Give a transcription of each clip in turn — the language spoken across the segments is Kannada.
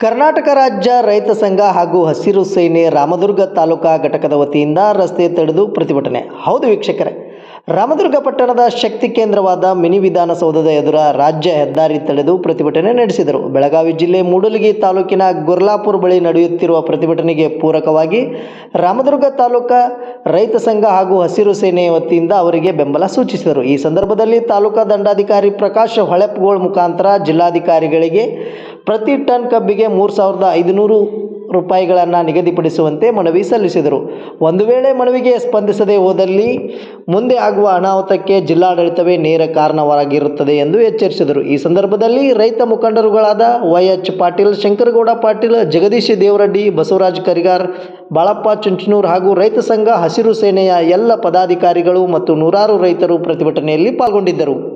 ಕರ್ನಾಟಕ ರಾಜ್ಯ ರೈತ ಸಂಘ ಹಾಗೂ ಹಸಿರು ಸೇನೆ ರಾಮದುರ್ಗ ತಾಲೂಕಾ ಘಟಕದ ವತಿಯಿಂದ ರಸ್ತೆ ತಡೆದು ಪ್ರತಿಭಟನೆ. ಹೌದು ವೀಕ್ಷಕರೇ, ರಾಮದುರ್ಗ ಪಟ್ಟಣದ ಶಕ್ತಿ ಕೇಂದ್ರವಾದ ಮಿನಿ ವಿಧಾನಸೌಧದ ಎದುರ ರಾಜ್ಯ ಹೆದ್ದಾರಿ ತಡೆದು ಪ್ರತಿಭಟನೆ ನಡೆಸಿದರು. ಬೆಳಗಾವಿ ಜಿಲ್ಲೆ ಮೂಡಲಗಿ ತಾಲೂಕಿನ ಗುರ್ಲಾಪುರ ಬಳಿ ನಡೆಯುತ್ತಿರುವ ಪ್ರತಿಭಟನೆಗೆ ಪೂರಕವಾಗಿ ರಾಮದುರ್ಗ ತಾಲೂಕಾ ರೈತ ಸಂಘ ಹಾಗೂ ಹಸಿರು ಸೇನೆ ವತಿಯಿಂದ ಅವರಿಗೆ ಬೆಂಬಲ ಸೂಚಿಸಿದರು. ಈ ಸಂದರ್ಭದಲ್ಲಿ ತಾಲೂಕಾ ದಂಡಾಧಿಕಾರಿ ಪ್ರಕಾಶ್ ಹೊಳೆಪ್ಗೋಳ್ ಮುಖಾಂತರ ಜಿಲ್ಲಾಧಿಕಾರಿಗಳಿಗೆ ಪ್ರತಿ ಟನ್ ಕಬ್ಬಿಗೆ ಮೂರು ಸಾವಿರದ ಐದುನೂರು ರೂಪಾಯಿಗಳನ್ನು ನಿಗದಿಪಡಿಸುವಂತೆ ಮನವಿ ಸಲ್ಲಿಸಿದರು. ಒಂದು ವೇಳೆ ಮನವಿಗೆ ಸ್ಪಂದಿಸದೆ ಹೋದಲ್ಲಿ ಮುಂದೆ ಆಗುವ ಅನಾಹುತಕ್ಕೆ ಜಿಲ್ಲಾಡಳಿತವೇ ನೇರ ಕಾರಣವಾಗಿರುತ್ತದೆ ಎಂದು ಎಚ್ಚರಿಸಿದರು. ಈ ಸಂದರ್ಭದಲ್ಲಿ ರೈತ ಮುಖಂಡರುಗಳಾದ ವೈ ಎಚ್ ಪಾಟೀಲ್, ಶಂಕರಗೌಡ ಪಾಟೀಲ್, ಜಗದೀಶ್ ದೇವರಡ್ಡಿ, ಬಸವರಾಜ್ ಕರಿಗಾರ್, ಬಾಳಪ್ಪ ಚುಂಚನೂರ್ ಹಾಗೂ ರೈತ ಸಂಘ ಹಸಿರು ಸೇನೆಯ ಎಲ್ಲ ಪದಾಧಿಕಾರಿಗಳು ಮತ್ತು ನೂರಾರು ರೈತರು ಪ್ರತಿಭಟನೆಯಲ್ಲಿ ಪಾಲ್ಗೊಂಡಿದ್ದರು.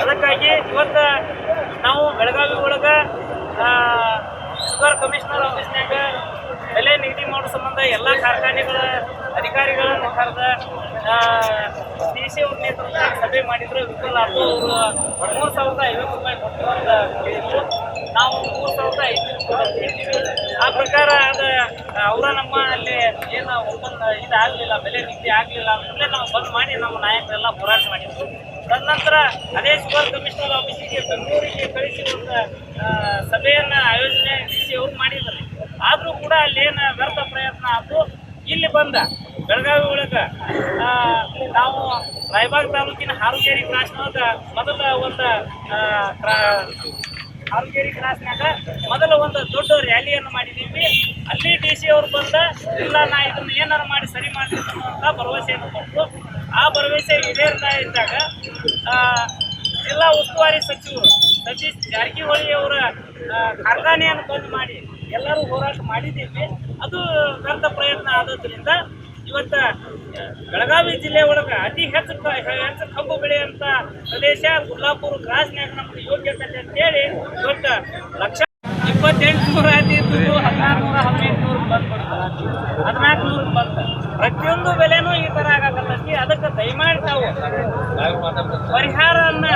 ಅದಕ್ಕಾಗಿ ಇವತ್ತು ನಾವು ಬೆಳಗಾವಿ ಒಳಗೆ ಶುಗರ್ ಕಮಿಷನರ್ ಆಫೀಸ್ನಾಗ ಬೆಲೆ ನಿಗದಿ ಮಾಡೋ ಸಂಬಂಧ ಎಲ್ಲ ಕಾರ್ಖಾನೆಗಳ ಅಧಿಕಾರಿಗಳನ್ನು ಕರೆದ ಡಿ ಸಿ ಅವ್ರ ನೇತೃತ್ವದಾಗ ಸಭೆ ಮಾಡಿದ್ರು. ವಿಫಲ ಆಯ್ತು ಅವರು ಮೂರು ಸಾವಿರದ ಐವತ್ತು ರೂಪಾಯಿ ಕೊಟ್ಟು ಅಂತ ನಾವು ಮೂರು ಸಾವಿರದ ಐದು ಆ ಪ್ರಕಾರ ಅದು ಅವರ ನಮ್ಮ ಏನು ಓಪನ್ ಇದಾಗಲಿಲ್ಲ ಬೆಲೆ ನಿಗದಿ ಆಗಲಿಲ್ಲ ಅಂತಂದರೆ ನಾವು ಬಂದ್ ಮಾಡಿ ನಮ್ಮ ನಾಯಕರೆಲ್ಲ ಹೋರಾಟ ಮಾಡಿದ್ರು ನಂತರ ಅದೇ ಶುಗರ್ ಕಮಿಷನರ್ ಆಫೀಸಿಗೆ ಬೆಂಗಳೂರಿಗೆ ಕಳಿಸಿ ಒಂದು ಸಭೆಯನ್ನು ಆಯೋಜನೆ ಡಿ ಸಿ ಮಾಡಿದ್ದಾರೆ. ಆದರೂ ಕೂಡ ಅಲ್ಲಿ ಏನು ವ್ಯರ್ಥ ಪ್ರಯತ್ನ ಆಯ್ತು ಇಲ್ಲಿ ಬಂದ ಬೆಳಗಾವಿ ಒಳಗೆ ನಾವು ರಾಯಬಾಗ್ ತಾಲೂಕಿನ ಹಾರುಗೇರಿ ಕ್ರಾಸ್ನೊಳಗ ಮೊದಲ ಒಂದು ಹಾರುಗೇರಿ ಕ್ರಾಸ್ನಾಗ ಮೊದಲ ಒಂದು ದೊಡ್ಡ ರ್ಯಾಲಿಯನ್ನು ಮಾಡಿದ್ದೀವಿ. ಅಲ್ಲಿ ಡಿ ಸಿ ಅವರು ಬಂದ, ಇಲ್ಲ ನಾ ಇದನ್ನು ಏನಾರು ಮಾಡಿ ಸರಿ ಮಾಡ್ತೀನಿ ಅಂತ ಭರವಸೆಯನ್ನು ಕೊಟ್ಟು ಆ ಭರವಸೆ ಈಡೇರ್ತಾ ಇದ್ದಾಗ ಜಿಲ್ಲಾ ಉಸ್ತುವಾರಿ ಸಚಿವರು ಸತೀಶ್ ಜಾರಕಿಹೊಳಿ ಅವರ ಕಾರ್ಖಾನೆಯನ್ನು ಬಂದ್ ಮಾಡಿ ಎಲ್ಲರೂ ಹೋರಾಟ ಮಾಡಿದ್ದೀವಿ. ಅದು ವ್ಯರ್ಥ ಪ್ರಯತ್ನ ಆದದ್ರಿಂದ ಇವತ್ತ ಬೆಳಗಾವಿ ಜಿಲ್ಲೆ ಒಳಗ ಅತಿ ಹೆಚ್ಚು ಹೆಚ್ಚು ಕಬ್ಬು ಬೆಳೆಯುವಂತ ಪ್ರದೇಶ ಗುಲ್ಲಾಪುರ ಕ್ರಾಸ್ನ್ಯಾಗ ನಮ್ಗೆ ಯೋಗ್ಯತೆ ಅಂತೇಳಿ ಇವತ್ತ ಲಕ್ಷ ಇಪ್ಪತ್ತೆಂಟು ನೂರ ಹದಿನೈದು ಹದಿನಾರು ನೂರ ಹದಿನೈದು ನೂರು ಬಂದ್ಬಿಡ್ತಾರೆ ಹದಿನಾಲ್ಕು ನೂರು ಬಂತು. ಪ್ರತಿಯೊಂದು ಬೆಲೆನೂ ಈ ತರ ಆಗಕತ್ತೈತಿ ಅದಕ್ಕೆ ದಯಮಾಡಿ ತಾವು ಪರಿಹಾರನ್ನ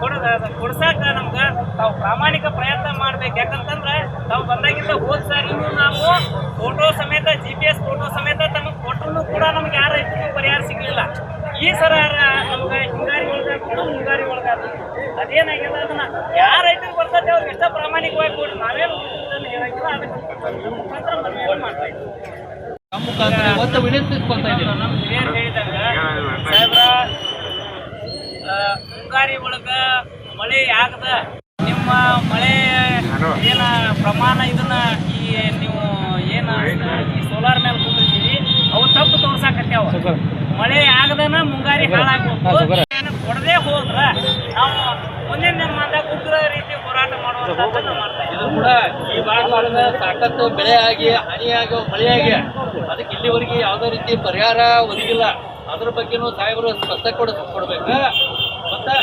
ಕೊಡದ ಕೊಡ್ಸಾಕ ನಮ್ಗೆ ತಾವು ಪ್ರಾಮಾಣಿಕ ಪ್ರಯತ್ನ ಮಾಡ್ಬೇಕು. ಯಾಕಂತಂದ್ರೆ ತಾವು ಬಂದಾಗಿಂದ ಹೋದ್ ಸಾರಿನೂ ನಾವು ಫೋಟೋ ಸಮೇತ ಜಿ ಪಿ ಎಸ್ ಫೋಟೋ ಸಮೇತ ತಮಗೆ ಕೊಟ್ಟರು ಕೂಡ ನಮ್ಗೆ ಯಾರ ರೈತರಿಗೂ ಪರಿಹಾರ ಸಿಗಲಿಲ್ಲ ಈ ಸರ ನಮ್ಗೆ ಹಿಂಗಾರಿ ಒಳಗೆ ಕೊಡು ಮುಂಗಾರಿ ಒಳಗೆ ಅದೇನಾಗಿಲ್ಲ ಅದನ್ನ ಯಾರ ರೈತರಿಗೆ ಬರ್ತದೆ ಅವ್ರಿಗೆ ಎಷ್ಟ ಪ್ರಾಮಾಣಿಕವಾಗಿ ಕೊಡಿ. ನಾವೇನು ಹೇಳಂಗಿಲ್ಲ ಅದಕ್ಕೆ ಮುಖಾಂತರ ಮಾಡ್ತಾ ಇದ್ದೀವಿ. ನಮ್ಮ ಹಿರಿಯರು ಹೇಳಿದಂಗ ಸಾಹೇಬ್ರ ಮುಂಗಾರಿ ಒಳಗ ಮಳೆ ಆಗದ ನಿಮ್ಮ ಮಳೆ ಏನ ಪ್ರಮಾಣ ಇದನ್ನ ಈ ನೀವು ಏನ ಈ ಸೋಲಾರ್ ಮೇಲೆ ಮಳೆ ಆಗದನ ಮುಂಗಾರಿ ಹಾಳಾಗ್ಬೋದು ಕೊಡದೇ ಕೊಡದೆ ಹೋದ್ರ ನಾವು ಮುಂದಿನ ದಿನಮಾನದಾಗ ಉಗ್ರ ರೀತಿ ಹೋರಾಟ ಇದು ಕೂಡ ಈ ಭಾಗದೊಳಗೆ ಸಾಕಷ್ಟು ಬೆಳೆ ಆಗಿ ಹಾನಿಯಾಗಿ ಮಳೆಯಾಗಿ ಅದಕ್ಕೆ ಇಲ್ಲಿವರೆಗೆ ಯಾವುದೇ ರೀತಿ ಪರಿಹಾರ ಒದಗಿಲ್ಲ. ಅದ್ರ ಬಗ್ಗೆನೂ ಸಾಹೇಬರು ಸ್ಪಷ್ಟ ಕೊಡ ಕೊಡ್ಬೇಕು. ಮತ್ತು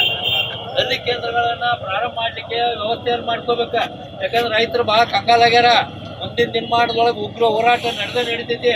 ಹಳ್ಳಿ ಕೇಂದ್ರಗಳನ್ನ ಪ್ರಾರಂಭ ಮಾಡ್ಲಿಕ್ಕೆ ವ್ಯವಸ್ಥೆಯನ್ನು ಮಾಡ್ಕೋಬೇಕು. ಯಾಕಂದ್ರೆ ರೈತರು ಬಹಳ ಕಂಗಾಲಾಗ್ಯಾರ. ಮುಂದಿನ ದಿನಮಾನದೊಳಗೆ ಉಗ್ರ ಹೋರಾಟ ನಡೆದ ನಡೀತೈತಿ.